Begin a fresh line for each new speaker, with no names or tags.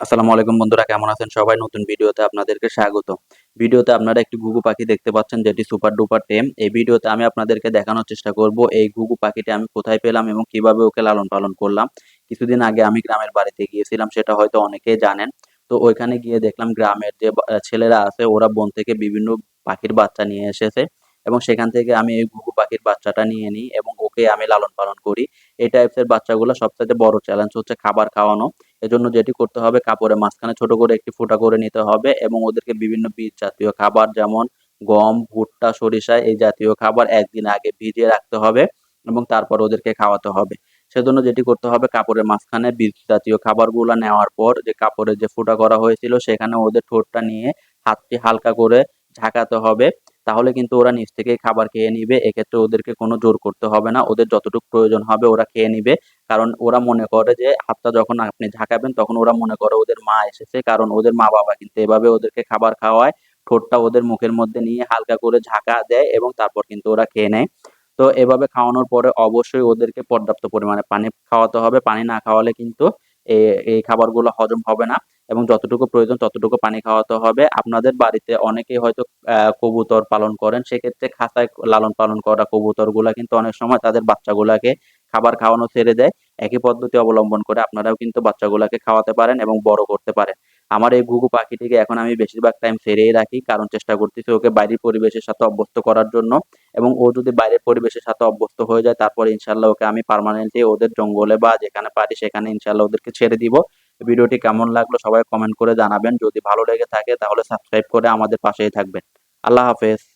আসসালামু আলাইকুম বন্ধুরা, কেমন আছেন সবাই? নতুন ভিডিওতে আপনাদেরকে স্বাগত। ভিডিওতে আপনারা একটি ঘুঘু পাখি দেখতে পাচ্ছেন, যেটি সুপার ডুপার টেম। এই ভিডিওতে আমি আপনাদেরকে দেখানোর চেষ্টা করব, এই ঘুঘু পাখিটি আমি কোথায় পেলাম এবং কীভাবে ওকে লালন পালন করলাম। কিছুদিন আগে আমি গ্রামের বাড়িতে গিয়েছিলাম, সেটা হয়তো অনেকেই জানেন। তো ওইখানে গিয়ে দেখলাম গ্রামের যে ছেলেরা আছে, ওরা বন থেকে বিভিন্ন পাখির বাচ্চা নিয়ে এসেছে এবং সেখান থেকে আমি এই ঘুঘু পাখির বাচ্চাটা নিয়ে নিই এবং ওকে আমি লালন পালন করি। এই টাইপসের বাচ্চাগুলো সবথেকে বড় চ্যালেঞ্জ হচ্ছে খাবার খাওয়ানো। এজন্য যেটি করতে হবে, কাপড়ের মাঝখানে ছোট করে একটি ফোঁটা করে নিতে হবে এবং ওদেরকে বিভিন্ন বীজ জাতীয় খাবার যেমন গম, ভুট্টা, সরিষা এই জাতীয় খাবার একদিন আগে ভিজিয়ে রাখতে হবে এবং তারপর ওদেরকে খাওয়াতে হবে। সেজন্য যেটি করতে হবে, কাপড়ের মাঝখানে বীজ জাতীয় খাবারগুলো নেওয়ার পর যে কাপড়ের যে ফোঁটা করা হয়েছিল, সেখানে ওদের ঠোঁটটা নিয়ে হাতটি হালকা করে ঝাঁকাতে হবে। তাহলে কিন্তু ওরা নিচ থেকেই খাবার খেয়ে নিবে। এক্ষেত্রে ওদেরকে কোনো জোর করতে হবে না। ওদের যতটুকু প্রয়োজন হবে ওরা খেয়ে নিবে। কারণ ওরা মনে করে যে হাতটা যখন আপনি ঝাঁকাবেন তখন ওরা মনে করে ওদের মা এসেছে। কারণ ওদের মা বাবা কিন্তু এভাবে ওদেরকে খাবার খাওয়ায়। ঠোঁটটা ওদের মুখের মধ্যে নিয়ে হালকা করে ঝাঁকা দেয় এবং তারপর কিন্তু ওরা খেয়ে নেয়। তো এভাবে খাওয়ানোর পরে অবশ্যই ওদেরকে পর্যাপ্ত পরিমাণে পানি খাওয়াতে হবে। পানি না খাওয়ালে কিন্তু এই খাবারগুলো হজম হবে না এবং যতটুকু প্রয়োজন ততটুকু পানি খাওয়াতে হবে। আপনাদের বাড়িতে অনেকেই হয়তো কবুতর পালন করেন, সেক্ষেত্রে খাঁচায় লালন পালন করা কবুতরগুলা কিন্তু অনেক সময় তাদের বাচ্চাগুলাকে খাবার খাওয়ানো ছেড়ে দেয়। একই পদ্ধতি অবলম্বন করে আপনারাও কিন্তু বাচ্চাগুলাকে খাওয়াতে পারেন এবং বড় করতে পারেন। আমার এই ঘুঘু পাখিটিকে এখন আমি বেশিরভাগ টাইম ছেড়েই রাখি, কারণ চেষ্টা করতেছি ওকে বাইরের পরিবেশের সাথে অভ্যস্ত করার জন্য এবং ও যদি বাইরের পরিবেশের সাথে অভ্যস্ত হয়ে যায়, তারপর ইনশাল্লাহ ওকে আমি পারমানেন্টলি ওদের জঙ্গলে বা যেখানে পারি সেখানে ইনশাল্লাহ ওদেরকে ছেড়ে দিব। ভিডিওটি কেমন লাগল সবাই কমেন্ট করে জানাবেন। যদি ভালো লেগে থাকে তাহলে সাবস্ক্রাইব করে আমাদের পাশেই থাকবেন। আল্লাহ হাফেজ।